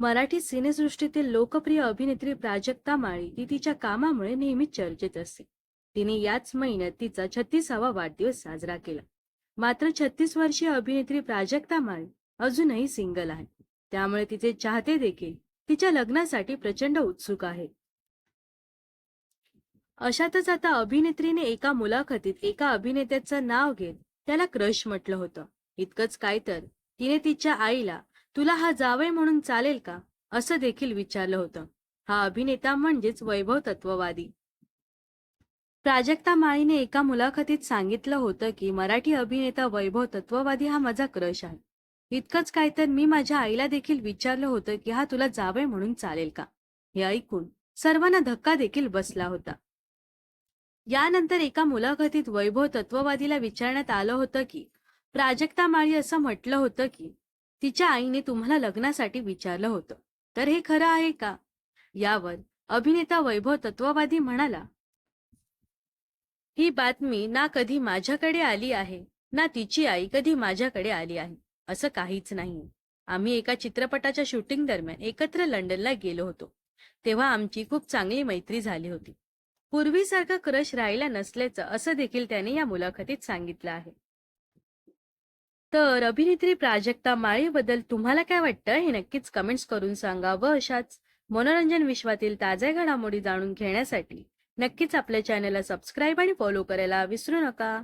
मराठी सिनेसृष्टीतील लोकप्रिय अभिनेत्री प्राजक्ता माळी ती तिच्या कामामुळे नेहमी चर्चेत असते. तिने याच महिन्यात तिचा छत्तीसावा वाढदिवस साजरा केला. मात्र छत्तीस वर्षीय अभिनेत्री प्राजक्ता माळी अजूनही सिंगल आहे. त्यामुळे तिचे चाहते देखील तिच्या लग्नासाठी प्रचंड उत्सुक आहेत. अशातच आता अभिनेत्रीने एका मुलाखतीत एका अभिनेत्याचं नाव घेत त्याला क्रश म्हटलं होतं. इतकंच काय तर तिने तिच्या आईला तुला हा जावई म्हणून चालेल का? असं देखील विचारलं होतं. हा अभिनेता म्हणजेच वैभव तत्ववादी. प्राजक्ता माळीने एका मुलाखतीत सांगितलं होतं की मराठी अभिनेता वैभव तत्ववादी हा माझा क्रश आहे. इतकंच काय तर मी माझ्या आईला देखील विचारलं होतं की हा तुला जावई म्हणून चालेल का? हे ऐकून सर्वांना धक्का देखील बसला होता. यानंतर एका मुलाखतीत वैभव तत्ववादीला विचारण्यात आलं होतं की प्राजक्ता माळी असं म्हटलं होतं की तिच्या आईने तुम्हाला लग्नासाठी विचारलं होतं. तर हे खरं आहे का? यावर अभिनेता वैभव तत्ववादी म्हणाला ही बातमी ना कधी माझ्याकडे आली आहे ना तिची आई कधी माझ्याकडे आली आहे असं काहीच नाही. आम्ही एका चित्रपटाच्या शूटिंग दरम्यान एकत्र लंडनला गेलो होतो. तेव्हा आमची खूप चांगली मैत्री झाली होती. पूर्वीसारखा क्रश राहिला नसल्याचं असं देखील त्याने या मुलाखतीत सांगितलं आहे. तर अभिनेत्री प्राजक्ता माळीबद्दल तुम्हाला काय वाटतं? हे नक्कीच कमेंट्स करून सांगा व अशाच मनोरंजन विश्वातील ताज्या घडामोडी जाणून घेण्यासाठी नक्कीच आपल्या चॅनलला सबस्क्राईब आणि फॉलो करायला विसरू नका.